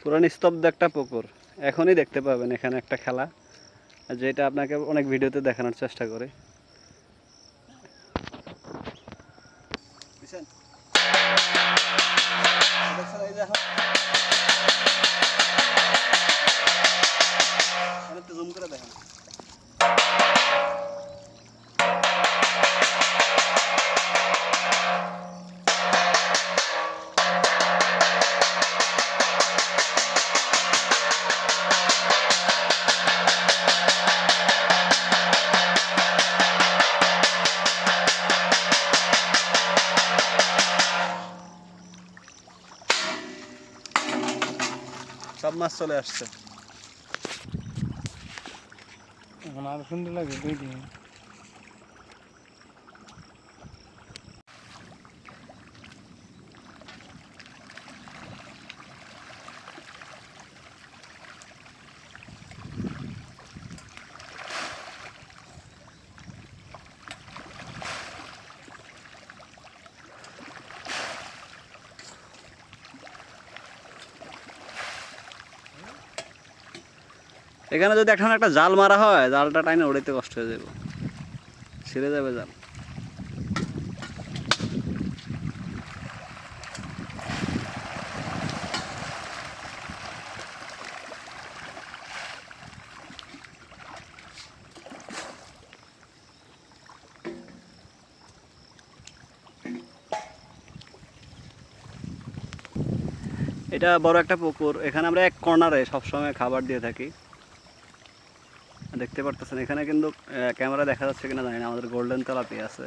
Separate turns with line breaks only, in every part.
পুরো স্তব্ধ একটা পুকুর। এখনই দেখতে পাবেন এখানে একটা খেলা, যেটা আপনাকে অনেক ভিডিওতে দেখানোর চেষ্টা করি। সব মাছ চলে আসছে।
এখন সুন্দর লাগে দুই
এখানে যদি এখন একটা জাল মারা হয়, জালটা টাইনে উড়াইতে কষ্ট হয়ে যাবে ছিঁড়ে যাবে জাল। এটা বড় একটা পুকুর। এখানে আমরা এক কর্নারে সবসময় খাবার দিয়ে থাকি। দেখতে পারতেছেন। এখানে কিন্তু ক্যামেরা দেখা যাচ্ছে কিনা জানি না। আমাদের গোল্ডেন তেলাপি আছে।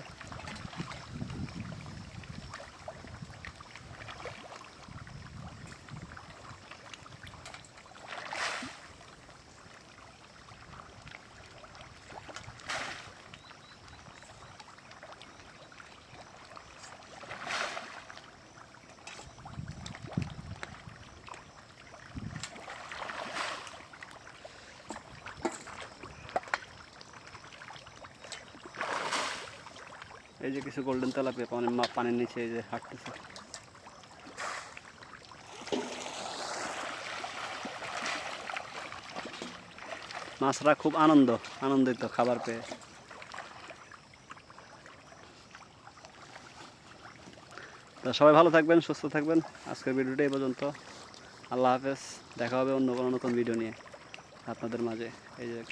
এই যে কিছু গোল্ডেন তেলাপিয়া পানি, মা- পানির নিচে এই যে হাঁটতেছে। মাছরা খুব আনন্দ, আনন্দিত খাবার পেয়ে। তো সবাই ভালো থাকবেন, সুস্থ থাকবেন। আজকের ভিডিওটা এই পর্যন্ত। আল্লাহ হাফেজ। দেখা হবে অন্য কোনো নতুন ভিডিও নিয়ে আপনাদের মাঝে। এই যে